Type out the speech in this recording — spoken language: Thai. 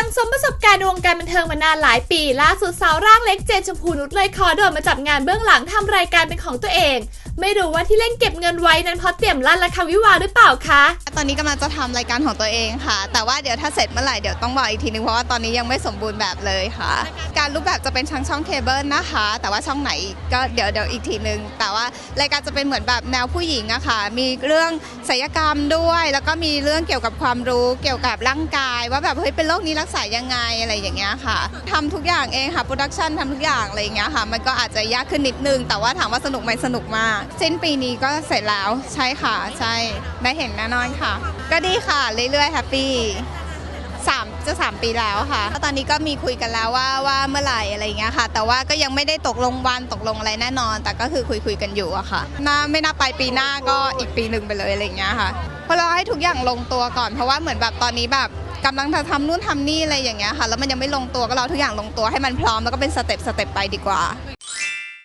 สั่งสมประสบการณ์วงการบันเทิงมานานหลายปี ล่าสุดสาวร่างเล็กเจนชมพูนุชเลยขอโดดมาจับงานเบื้องหลังทำรายการเป็นของตัวเอง ไม่รู้ว่าที่เล่นเก็บเงินไว้นั้นเพราะเตรียมลั่นละคำวิวาหรือเปล่าคะ ตอนนี้กำลังจะทำรายการของตัวเองค่ะ แต่ว่าเดี๋ยวถ้าเสร็จเมื่อไหร่เดี๋ยวต้องบอกอีกทีนึงเพราะว่าตอนนี้ยังไม่สมบูรณ์แบบเลยค่ะ การรูปแบบจะเป็นทางช่องเคเบิลนะคะ แต่ว่าช่องไหนก็เดี๋ยวเดี๋ยวอีกทีนึง แต่ว่ารายการจะเป็นเหมือนแบบแนวผู้หญิงอะค่ะ มีเรื่องศิลปกรรมด้วย แล้วก็มีเรื่องเกี่ยวกับความรู้เกี่ยวกับร่างกาย ว่าแบบเฮ้ยเป็นโรคนี้รักษายังไงอะไรอย่างเงี้ยค่ะทำทุกอย่างเองค่ะโปรดักชันทำทุกอย่างอะไรอย่างเงี้ยค่ะ มันก็อาจจะยากขึ้นนิดนึง แต่ว่าถามว่าสนุกไหมสนุกมากสิ้นปีนี้ก็เสร็จแล้วใช่ค่ะ ใช่ได้เห็นแน่นอนค่ะ ก็ดีค่ะเรื่อยๆแฮปปี้สามจะสามปีแล้วค่ะ ตอนนี้ก็มีคุยกันแล้วว่าว่าเมื่อไหร่อะไรอย่างเงี้ยค่ะ แต่ว่าก็ยังไม่ได้ตกลงวันตกลงอะไรแน่นอน แต่ก็คือคุยคุยๆกันอยู่อะค่ะน่าไม่น่าไปปีหน้าก็อีกปีหนึ่งไปเลยอะไรอย่างเงี้ยค่ะเพราะเราให้ทุกอย่างลงตัวก่อนเพราะว่าเหมือนแบบตอนนี้แบบ กำลังจะทำนู่นทำนี่อะไรอย่างเงี้ยค่ะ แล้วมันยังไม่ลงตัวก็รอทุกอย่างลงตัวให้มันพร้อมแล้วก็เป็นสเต็ปสเต็ปไปดีกว่า